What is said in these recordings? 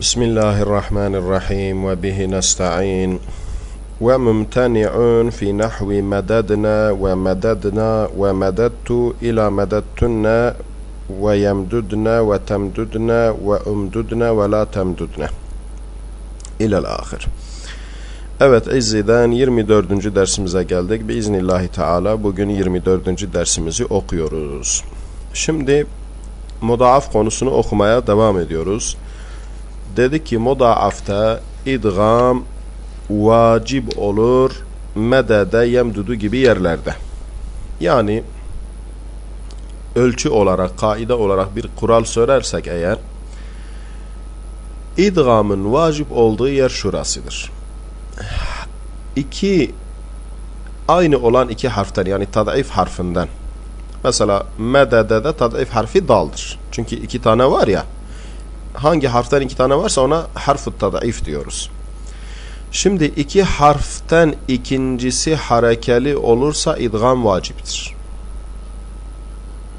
بسم الله الرحمن الرحيم وبه نستعين وممتنع في نحو مددنا ومددنا ومددت إلى مددتنا ويمددنا وتمددنا وأمددنا ولا تمددنا إلى الآخر Evet İzzi'den 24. dersimize geldik. Biiznillahü Teala bugün 24. dersimizi okuyoruz. Şimdi mudaaf konusunu okumaya devam ediyoruz. Dedik ki mudaafta idgam vacip olur medede yemdudu gibi yerlerde. Yani ölçü olarak, kaide olarak bir kural söylersek eğer idgamın vacip olduğu yer şurasıdır. İki aynı olan iki harften yani tadif harfinden mesela medede de tadif harfi daldır. Çünkü iki tane var ya hangi harften iki tane varsa ona harf-ı tadif diyoruz. Şimdi iki harften ikincisi harekeli olursa idgam vaciptir.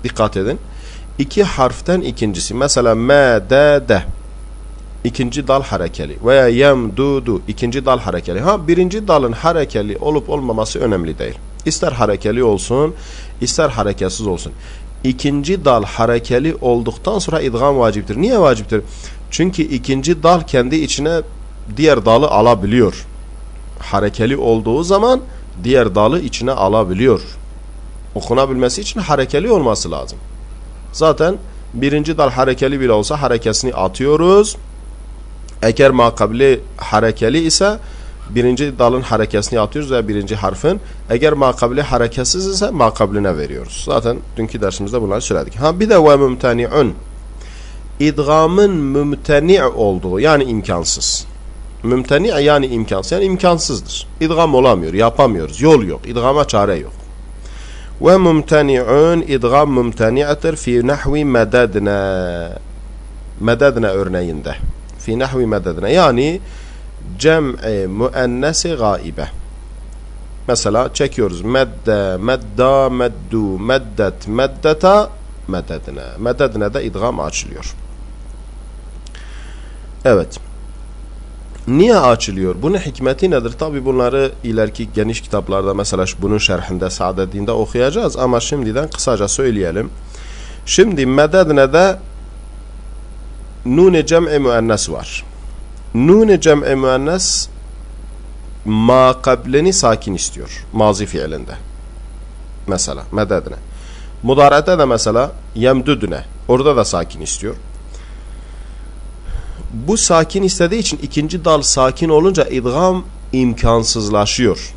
Dikkat edin. İki harften ikincisi mesela medede ikinci dal harekeli veya yemdudu ikinci dal harekeli. Ha birinci dalın harekeli olup olmaması önemli değil. İster harekeli olsun, ister hareketsiz olsun. İkinci dal harekeli olduktan sonra idgam vaciptir. Niye vaciptir? Çünkü ikinci dal kendi içine diğer dalı alabiliyor. Harekeli olduğu zaman diğer dalı içine alabiliyor. Okunabilmesi için harekeli olması lazım. Zaten birinci dal harekeli bile olsa harekesini atıyoruz. Eğer makabli harekeli ise birinci dalın harekesini atıyoruz ve birinci harfin. Eğer makabli hareketsiz ise makabline veriyoruz. Zaten dünkü dersimizde bunları söyledik. Ha bir de ve mümteni'un. İdgamın mümteni olduğu yani imkansız. Mümteni yani imkansız yani imkansızdır. İdgam olamıyor, yapamıyoruz. Yol yok, idgama çare yok. Ve mümteni'un idgam mümteni'tir fi nahvi mededne. Mededne örneğinde. Fi nahvi mededne yani cem'i müennesi gaibe. Mesela çekiyoruz. Medde, medda, meddu, meddet, meddeta, mededne. Mededne de idgam açılıyor. Evet. Niye açılıyor? Bunun hikmeti nedir? Tabi bunları ileriki geniş kitaplarda mesela bunun şerhinde Saadettin'de okuyacağız ama şimdiden kısaca söyleyelim. Şimdi mededne'de nun-i cem'i müennes var. Nun-i cem'i müennes ma kableni sakin istiyor. Mazi fiilinde. Mesela mededne. Mudarete de mesela yemdüdüne. Orada da sakin istiyor. Bu sakin istediği için ikinci dal sakin olunca idgam imkansızlaşıyor.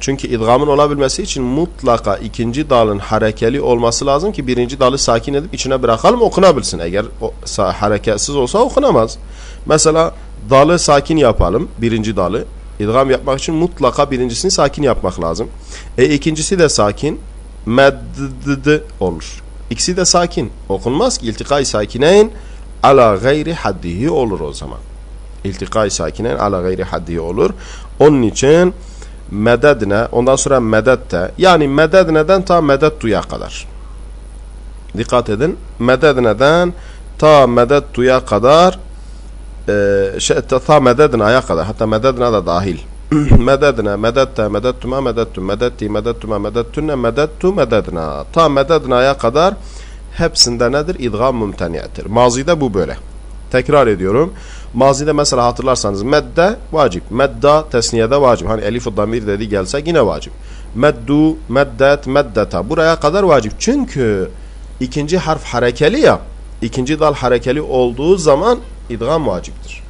Çünkü idgamın olabilmesi için mutlaka ikinci dalın harekeli olması lazım ki birinci dalı sakin edip içine bırakalım okunabilsin. Eğer o, hareketsiz olsa okunamaz. Mesela dalı sakin yapalım birinci dalı. İdgam yapmak için mutlaka birincisini sakin yapmak lazım. E ikincisi de sakin. Medddı olur. İkisi de sakin. Okunmaz ki iltikay sakineyn ala gayri haddihi olur o zaman. İltikay sakinen ala gayri haddihi olur. Onun için mededne ondan sonra medette yani mededneden ta medettuya kadar. Dikkat edin. Mededneden ta medettuya kadar e, şey, ta medednaya kadar hatta mededne de dahil. mededne, medette, medettuma, medettum, medetti, medettuma, medettunne, medettu, mededna. Ta medednaya kadar hepsinde nedir? İdgam mümteniyetir. Mazide bu böyle. Tekrar ediyorum. Mazide mesela hatırlarsanız medde vacip. Medda tesniyede vacip. Hani elif-i damir dedi gelse yine vacip. Meddu, meddet, meddeta. Buraya kadar vacip. Çünkü ikinci harf harekeli ya. ikinci dal harekeli olduğu zaman idgam vaciptir.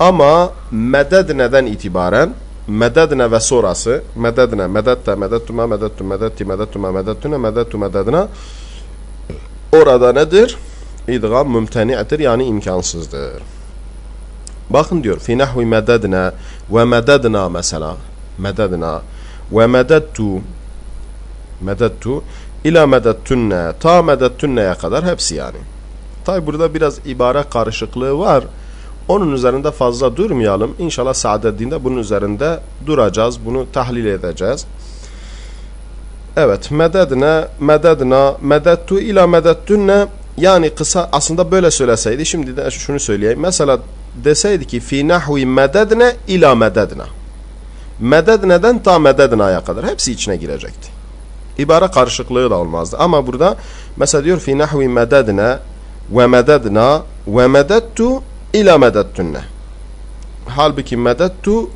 Ama mededneden itibaren mededne ve sonrası mededne, medette, medettuma, medettum, medetti, medettuma, medettune, medettu, mededna orada nedir? İdgam mümteni'tir yani imkansızdır. Bakın diyor fi nahvi mededna ve mededna mesela mededna ve medettu medettu ila medettunne ta medettunne'ye kadar hepsi yani. Tabi burada biraz ibare karışıklığı var. Onun üzerinde fazla durmayalım. İnşallah Saadettin'de bunun üzerinde duracağız. Bunu tahlil edeceğiz. Evet. Mededne, mededna, medettu ila medettunne yani kısa aslında böyle söyleseydi şimdi de şunu söyleyeyim. Mesela deseydi ki fi nahvi mededne ila mededna. Mededne'den ta mededna'ya kadar hepsi içine girecekti. İbare karışıklığı da olmazdı. Ama burada mesela diyor fi nahvi mededne ve mededna ve medettu ila medettunne. Halbuki medettu e,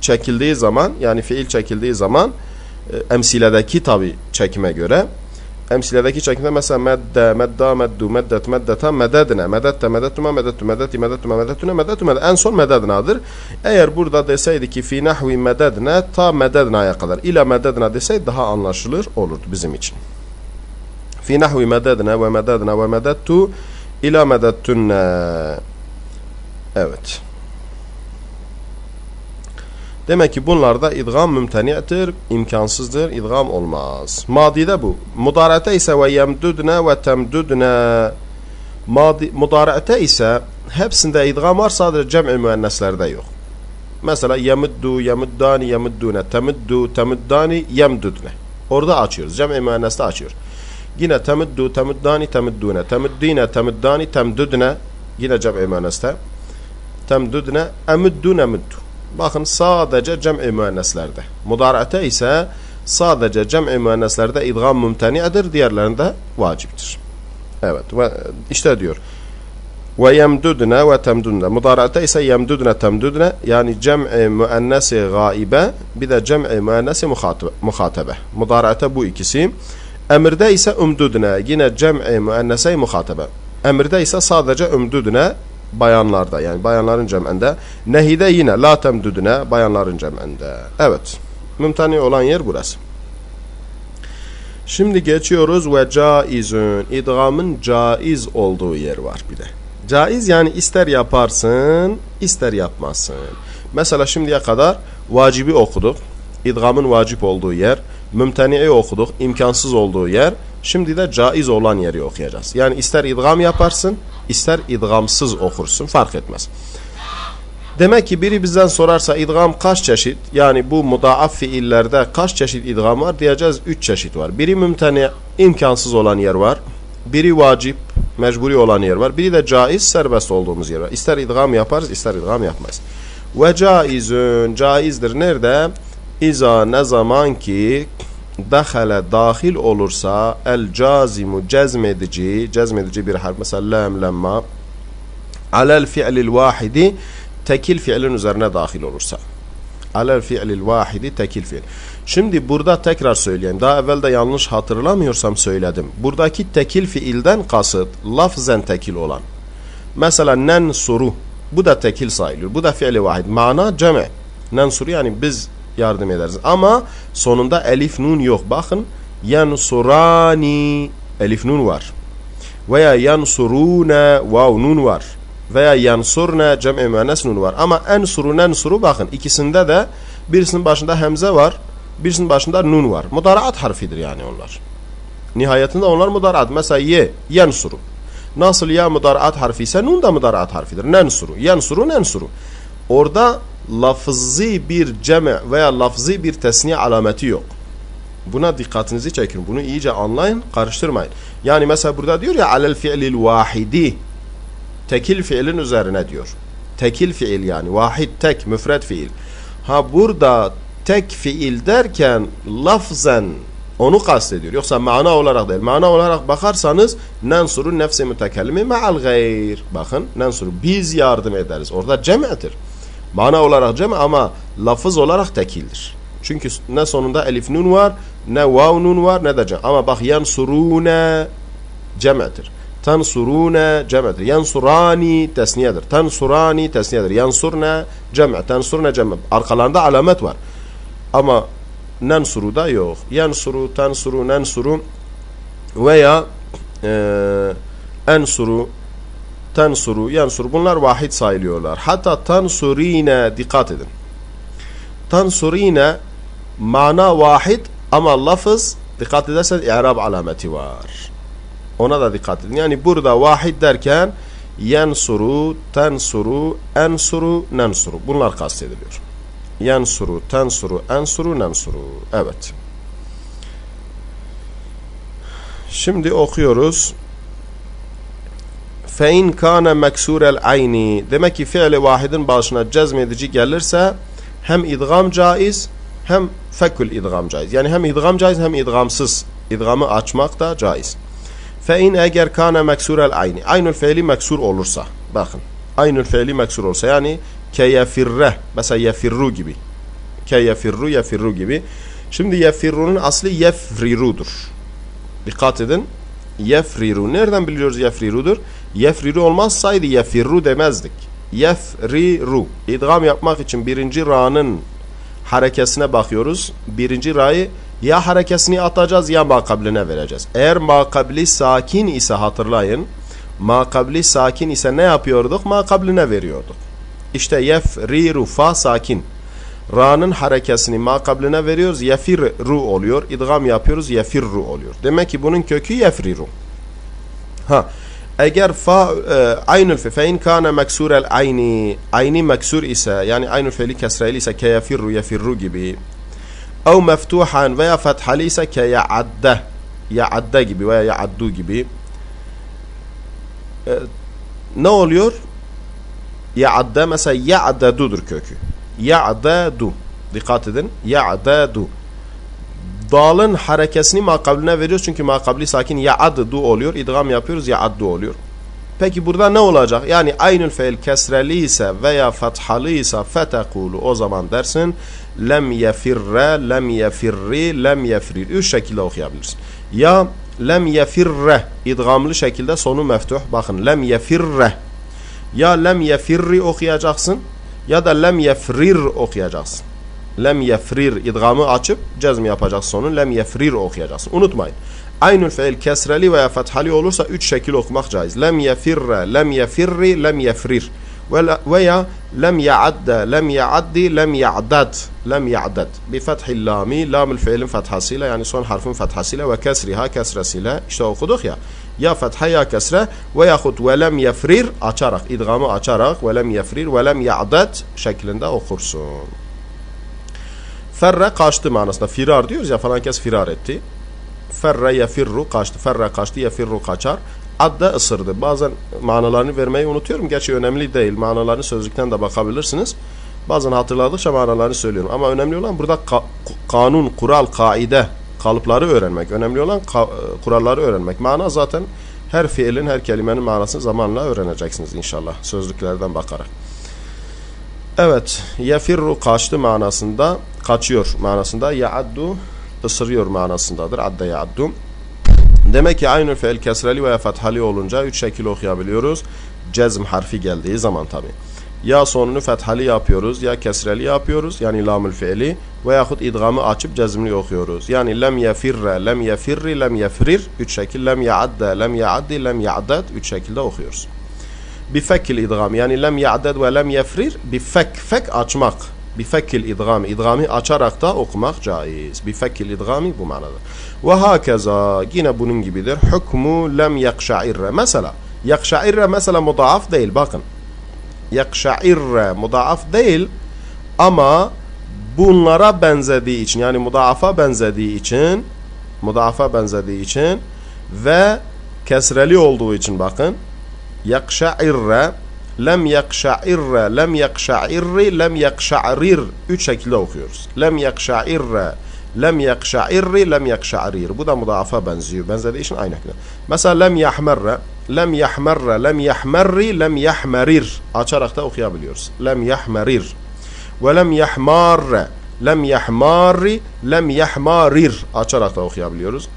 çekildiği zaman yani fiil çekildiği zaman e, emsiledeki tabi çekime göre emsiledeki çekimde mesela medde, medda, meddu, meddet, meddeta, mededne, medette, medettuma, medettu, medetti, medettuma, medettune, medettu, medettu, en son medednadır. Eğer burada deseydi ki fi nahvi mededne ta mededna'ya kadar ila mededna deseydi daha anlaşılır olurdu bizim için. Fi nahvi mededne ve mededna ve medettu ila medettunne. Evet. Demek ki bunlarda idgam mümteni'tir, imkansızdır, idgam olmaz. Madide bu. Mudarete ise ve yemdudne ve temdudne. Madi, mudarete ise hepsinde idgam var sadece cem'i müenneslerde yok. Mesela yemuddu, yemuddani, yemuddune, temuddu, temuddani, yemdudne. Orada açıyoruz. Cem'i müenneste açıyoruz. Yine temuddu, temuddani, temuddune, temuddine, temuddani, temdudne. Yine cem'i müenneste. Temdudne, emuddu, nemuddu. Bakın sadece cem'i müenneslerde. Mudarate ise sadece cem'i müenneslerde idgam mümteni'dir, diğerlerinde vaciptir. Evet ve işte diyor. Ve yemdudne ve temdudne. Mudarate ise yemdudne temdudne yani cem'i müennesi gaibe bir de cem'i müennesi muhatebe. Mudarate bu ikisi. Emirde ise umdudne yine cem'i müennese muhatebe. Emirde ise sadece umdudne bayanlarda yani bayanların cem'inde. Nehide yine la temdudune bayanların cem'inde. Evet. Mümteni olan yer burası. Şimdi geçiyoruz ve caizün. İdgamın caiz olduğu yer var bir de. Caiz yani ister yaparsın, ister yapmazsın. Mesela şimdiye kadar vacibi okuduk. İdgamın vacip olduğu yer. Mümteni'i okuduk. imkansız olduğu yer. Şimdi de caiz olan yeri okuyacağız. Yani ister idgam yaparsın, ister idgamsız okursun fark etmez. Demek ki biri bizden sorarsa idgam kaç çeşit? Yani bu mudaaf fiillerde kaç çeşit idgam var? Diyeceğiz 3 çeşit var. Biri mümteni imkansız olan yer var. Biri vacip mecburi olan yer var. Biri de caiz serbest olduğumuz yer var. İster idgam yaparız ister idgam yapmayız. Ve caizün caizdir nerede? İza ne zaman ki dahale dahil olursa el cazimu cezmedici cezmedici bir harf. Mesela lam lemma alel fi'lil vahidi tekil fiilin üzerine dahil olursa. Alel fi'lil vahidi tekil fiil şimdi burada tekrar söyleyeyim. Daha evvel de yanlış hatırlamıyorsam söyledim. Buradaki tekil fiilden kasıt lafzen tekil olan. Mesela nensuru bu da tekil sayılıyor. Bu da fiili vahid. Mana ceme. Nensuru yani biz yardım ederiz. Ama sonunda elif nun yok. Bakın yansurani elif nun var. Veya yansurune vav nun var. Veya yansurne cem'i müennes nun var. Ama ensuru nensuru bakın ikisinde de birisinin başında hemze var. Birisinin başında nun var. Mudaraat harfidir yani onlar. Nihayetinde onlar mudaraat. Mesela ye, yansuru. Nasıl ya mudaraat harfi ise nun da mudaraat harfidir. Nensuru, yansuru, nensuru. Orada lafzi bir ceme veya lafzi bir tesniye alameti yok. Buna dikkatinizi çekin. Bunu iyice anlayın, karıştırmayın. Yani mesela burada diyor ya alel fi'lil vahidi tekil fiilin üzerine diyor. Tekil fiil yani vahid tek müfred fiil. Ha burada tek fiil derken lafzen onu kastediyor. Yoksa mana olarak değil. Mana olarak bakarsanız nensuru nefsi mütekellimi ma'al gayr. Bakın nensuru biz yardım ederiz. Orada cem'tir. Mana olarak cem ama lafız olarak tekildir. Çünkü ne sonunda elif nun var, ne vav nun var, ne de cem. Ama bak yansurune cem'tir. Tansurune cem'tir. Yansurani tesniyedir. Tansurani tesniyedir. Yansurne cem'. Tansurne cem'. Arkalarında alamet var. Ama nensuru da yok. Yansuru, tansuru, nensuru veya e, ensuru tensuru, yansuru bunlar vahid sayılıyorlar. Hatta tansurine dikkat edin. Tansurine mana vahid ama lafız dikkat ederseniz i'rab alameti var. Ona da dikkat edin. Yani burada vahid derken yansuru, tensuru, ensuru, nensuru. Bunlar kastediliyor. Yansuru, tensuru, ensuru, nensuru. Evet. Şimdi okuyoruz. Fe in kana meksurel ayni. Demek ki fiili vahidin başına cezmedici gelirse hem idgam caiz hem fekül idgam caiz. Yani hem idgam caiz hem idgamsız. İdgamı açmak da caiz. Fe in eğer kana meksurel ayni. Aynül fiili meksur olursa. Bakın. Aynül fiili meksur olursa. Yani ke yefirre. Mesela yefirru gibi. Ke yefirru yefirru gibi. Şimdi yefirru'nun aslı yefriru'dur. Dikkat edin. Yefriru. Nereden biliyoruz yefriru'dur? Yefriru olmazsaydı yefirru demezdik. Yefriru. İdgam yapmak için birinci ra'nın harekesine bakıyoruz. Birinci ra'yı ya harekesini atacağız ya makabline vereceğiz. Eğer makabli sakin ise hatırlayın. Makabli sakin ise ne yapıyorduk? Makabline veriyorduk. İşte yefriru fa sakin. Ra'nın harekesini makabline veriyoruz. Yefirru oluyor. İdgam yapıyoruz. Yefirru oluyor. Demek ki bunun kökü yefriru. Ha. Eğer fa e, aynül fe fe in kana meksurel ayni ayni meksur ise yani aynül fe'li kesreli ise ke yefirru yefirru gibi ev meftuhan veya fethali ise ke ya'adde ya'adde gibi veya ya'addu gibi e, ne oluyor? Ya'adde mesela ya'dadudur kökü. Ya'dadu. Dikkat edin. Ya'dadu. Dalın harekesini makabline veriyoruz çünkü makabli sakin ya'addu oluyor. İdgam yapıyoruz ya'addu oluyor. Peki burada ne olacak? Yani aynül feil kesreli ise veya fathalı ise fetekulu o zaman dersin lem yefirre, lem yefirri, lem yefrir. Üç şekilde okuyabilirsin. Ya lem yefirre idgamlı şekilde sonu meftuh. Bakın lem yefirre. Ya lem yefirri okuyacaksın ya da lem yefrir okuyacaksın. Lem yefrir idgamı açıp cezm yapacaksın sonu. Lem yefrir okuyacaksın. Unutmayın. Aynül fiil kesreli veya fethali olursa üç şekil okumak caiz. Lem yefirre, lem yefirri, lem yefrir. Veya lem ya'adde, lem ya'addi, lem ya'dad, lem ya'dad. Bi fethil lami, lamül fiilin fethasıyla yani son harfin fethasıyla ve kesriha kesresiyle işte okuduk ya. Ya fetha ya kesre ve yahut ve lem yefrir açarak, idgamı açarak ve lem yefrir ve lem ya'dad şeklinde okursun. Ferre kaçtı manasında. Firar diyoruz ya falan kes firar etti. Ferre yefirru kaçtı. Ferre kaçtı yefirru kaçar. Adda ısırdı. Bazen manalarını vermeyi unutuyorum. Gerçi önemli değil. Manalarını sözlükten de bakabilirsiniz. Bazen hatırladıkça manalarını söylüyorum. Ama önemli olan burada ka kanun, kural, kaide, kalıpları öğrenmek. Önemli olan ka kuralları öğrenmek. Mana zaten her fiilin, her kelimenin manasını zamanla öğreneceksiniz inşallah. Sözlüklerden bakarak. Evet. Yefirru kaçtı manasında, kaçıyor manasında. Ya'addu ısırıyor manasındadır. Adda ya'addu. Demek ki aynı fiil kesreli veya fethali olunca üç şekil okuyabiliyoruz. Cezm harfi geldiği zaman tabi. Ya sonunu fethali yapıyoruz ya kesreli yapıyoruz yani lamül fiili veyahut idgamı açıp cezmli okuyoruz. Yani lem yefirre, lem yefirri, lem yefrir üç şekil lem ya'adde, lem ya'addi, lem ya'dad üç şekilde okuyoruz. Bifekkil idgam yani lem ya'dad ve lem yefrir bifek, fek açmak. Bifekkil idgami, idgami açarak da okumak caiz. Bifekkil idgami bu manada. Ve hakeza yine bunun gibidir. Hukmu lem yakşairre. Mesela yakşairre mesela mudaaf değil bakın. Yakşairre mudaaf değil ama bunlara benzediği için yani mudaafa benzediği için mudaafa benzediği için ve kesreli olduğu için bakın yakşairre lem yakşairre lem yakşairri lem yakşarir üç şekilde okuyoruz. Lem yakşairre lem yakşairri lem yakşarir. Bu da mudaafa benziyor. Benzediği için aynı şekilde. Mesela lem yahmerre lem yahmerre lem yahmerri lem yahmerir. Açarak da okuyabiliyoruz. Lem yahmerir. Ve lem yahmarre lem yahmarri lem yahmarir. Açarak da okuyabiliyoruz.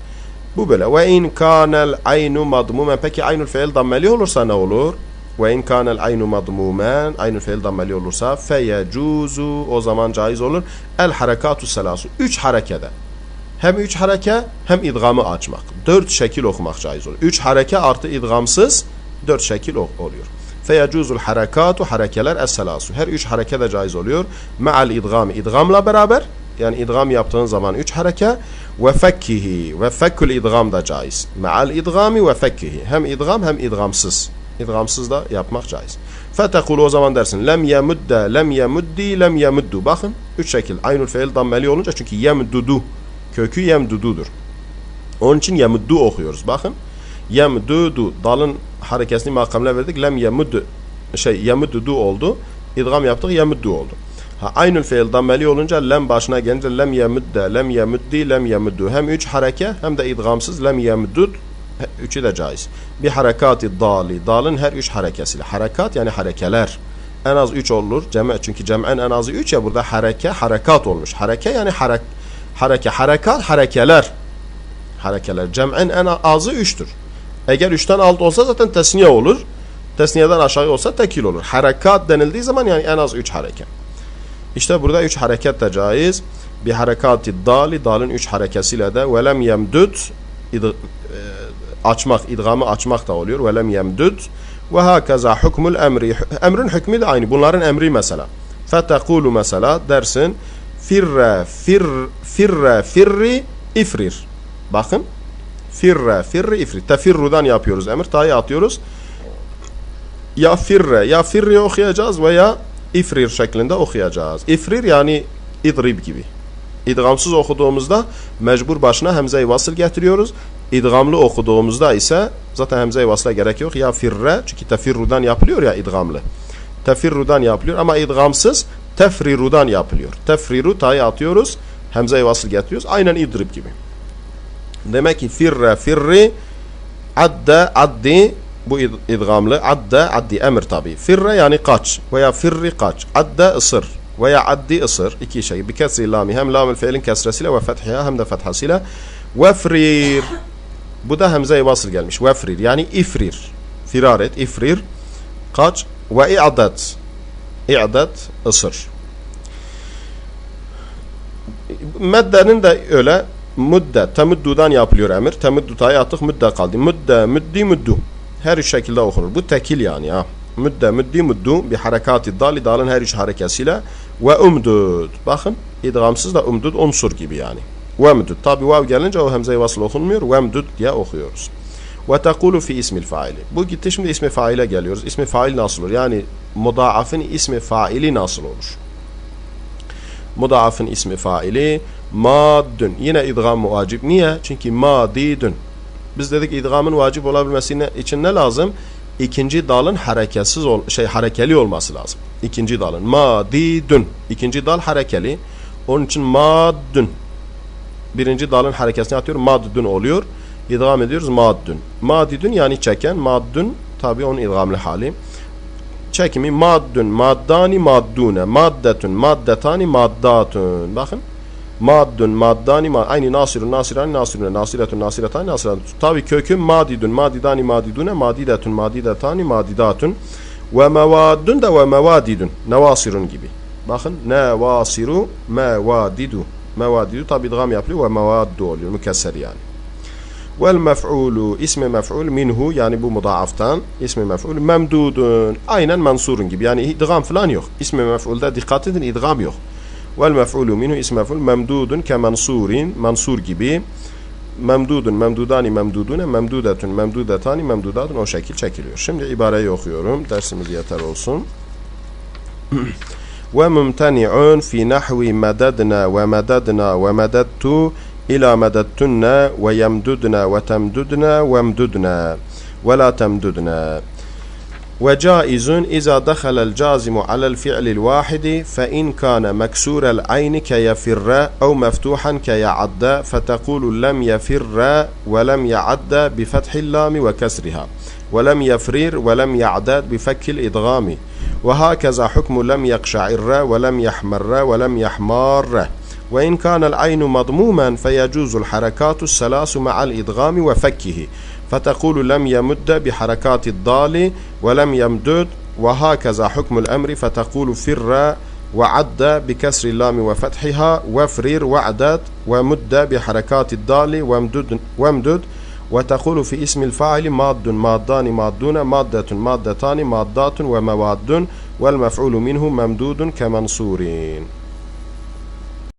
Bu böyle. Ve in kanel aynu madmumen. Peki aynul fiil dammeli olursa ne olur? Ve in kanel aynu madmumen. Aynul fiil dammeli olursa feyecuzu. O zaman caiz olur. El harekatu selasu. Üç harekede. Hem üç hareke hem idgamı açmak. Dört şekil okumak caiz olur. Üç hareke artı idgamsız dört şekil oluyor. Feyecuzul harekatu harekeler es-selasu. Her üç hareke de caiz oluyor. Me'al idgam. idgamla beraber yani idgam yaptığın zaman üç hareke ve fekkihi ve fekkül idgam da caiz. Me'al idgami ve fekkihi. Hem idgam hem idgamsız. İdgamsız da yapmak caiz. Fetekul o zaman dersin. Lem yemudde, lem yemuddi, lem yemuddu. Bakın üç şekil. Aynul fiil dammeli olunca çünkü yemdudu. Kökü yemdududur. Onun için yemuddu okuyoruz. Bakın. Yemdudu. Dalın harekesini makamla verdik. Lem yemuddu. Şey yemuddu oldu. İdgam yaptık. Yemuddu oldu. Ha, aynı fiil dammeli olunca lem başına gelince lem yemudde, lem yemuddi, lem yemuddu. Hem üç hareke hem de idgamsız lem yemuddud. Üçü de caiz. Bir harekati dali. Dalın her üç harekesiyle. Harekat yani harekeler. En az üç olur. Cem çünkü cem'en en azı üç ya burada hareke, harekat olmuş. Hareke yani harek, hareke, harekat, harekeler. Harekeler. Cem'en en azı üçtür. Eğer üçten alt olsa zaten tesniye olur. Tesniyeden aşağı olsa tekil olur. Harekat denildiği zaman yani en az üç hareke. İşte burada üç hareket de caiz. Bir harekati dali, dalın üç harekesiyle de velem yemdud id, e, açmak, idgamı açmak da oluyor. Velem yemdud ve hakaza hukmul emri. Emrin hükmü de aynı. Bunların emri mesela. Fetekulu mesela dersin firre fir firre firri ifrir. Bakın. Firre firri ifri. Tefirrudan yapıyoruz emir. Ta'yı atıyoruz. Ya firre ya firri okuyacağız veya ifrir şeklinde okuyacağız. İfrir yani idrib gibi. İdgamsız okuduğumuzda mecbur başına hemze-i vasıl getiriyoruz. İdgamlı okuduğumuzda ise zaten hemze-i vasıla gerek yok. Ya firre çünkü tefirrudan yapılıyor ya idgamlı. Tefirrudan yapılıyor ama idgamsız tefrirudan yapılıyor. Tefriru ta'yı atıyoruz. Hemze-i vasıl getiriyoruz. Aynen idrib gibi. Demek ki firre firri adde addi bu idgamlı adde addi emir tabi. Firre yani kaç veya firri kaç. Adde ısır veya addi ısır. iki şey. Bir kesri lami hem lamül fiilin kesresiyle ve fethiha hem de fethasıyla. Vefrir. Bu da hemze-i vasıl gelmiş. Vefrir yani ifrir. Firar et, ifrir. Kaç. Ve i'adet. İ'adet ısır. Meddenin de öyle müdde, temuddudan yapılıyor emir. Temuddu ta'yı attık, müdde kaldı. Müdde, müddi, müddu. Her üç şekilde okunur. Bu tekil yani ya. Müdde, müddi, müddu bir harekati dali, dalın her üç harekesiyle ve umdud. Bakın idgamsız da umdud unsur gibi yani. Ve mdud. Tabi vav gelince o hemze-i vasıl okunmuyor. Ve mdud diye okuyoruz. Ve tekulu fi ismil faili. Bu gitti şimdi ismi faile geliyoruz. İsmi fail nasıl olur? Yani mudaafın ismi faili nasıl olur? Mudaafın ismi faili maddün. Yine idgam vacip. Niye? Çünkü madidün. Biz dedik idgamın vacip olabilmesi için ne lazım? İkinci dalın hareketsiz ol, şey harekeli olması lazım. İkinci dalın madidün. İkinci dal harekeli. Onun için maddün. Birinci dalın harekesini atıyor. Maddün oluyor. İdgam ediyoruz maddün. Madidün yani çeken. Maddün tabi onun idgamlı hali. Çekimi maddün, maddani, maddune, maddetün, maddetani, maddatun. Bakın maddun, maddani, mad aynı nasirun, nasirani, nasirune, nasiretun, nasiretani, nasiretun. Tabi kökü madidun, madidani, madidune, madidetun, madidetani, madidatun. Ve mevaddun da ve mevadidun. Nevasirun gibi. Bakın nevasiru, mevadidu. Mevadidu tabi idgam yapılıyor ve mevaddu oluyor. Mükesser yani. Vel mef'ulu ismi mef'ul minhu yani bu mudaaftan ismi mef'ul memdudun aynen mansurun gibi yani idgam falan yok. İsmi mef'ulda dikkat edin idgam yok. Vel mef'ulu minhu ismi mef'ul memdudun ke mansurin mansur gibi memdudun memdudani memdudune memdudetun memdudetani memdudatun o şekil çekiliyor. Şimdi ibareyi okuyorum. Dersimiz yeter olsun. nahvi mededna ve mededna ve mededtu إلى مددتن ويمددن وتمددن وامددن ولا تمددن وجائز إذا دخل الجازم على الفعل الواحد فإن كان مكسور العين كيفر أو مفتوحا كيعد فتقول لم يفر ولم يعد بفتح اللام وكسرها ولم يفرير ولم يعداد بفك الإدغام. وهكذا حكم لم يقشعر ولم يحمر ولم يحمار وإن كان العين مضموما فيجوز الحركات الثلاث مع الإدغام وفكه. فتقول لم يمد بحركات الضال ولم يمدد. وهكذا حكم الأمر فتقول فر وعد بكسر اللام وفتحها وفرير وعدت ومد بحركات الضال وامدد, وامدد وتقول في اسم الفاعل ماد مادان مادون مادة مادتان مادات ومواد والمفعول منه ممدود كمنصورين.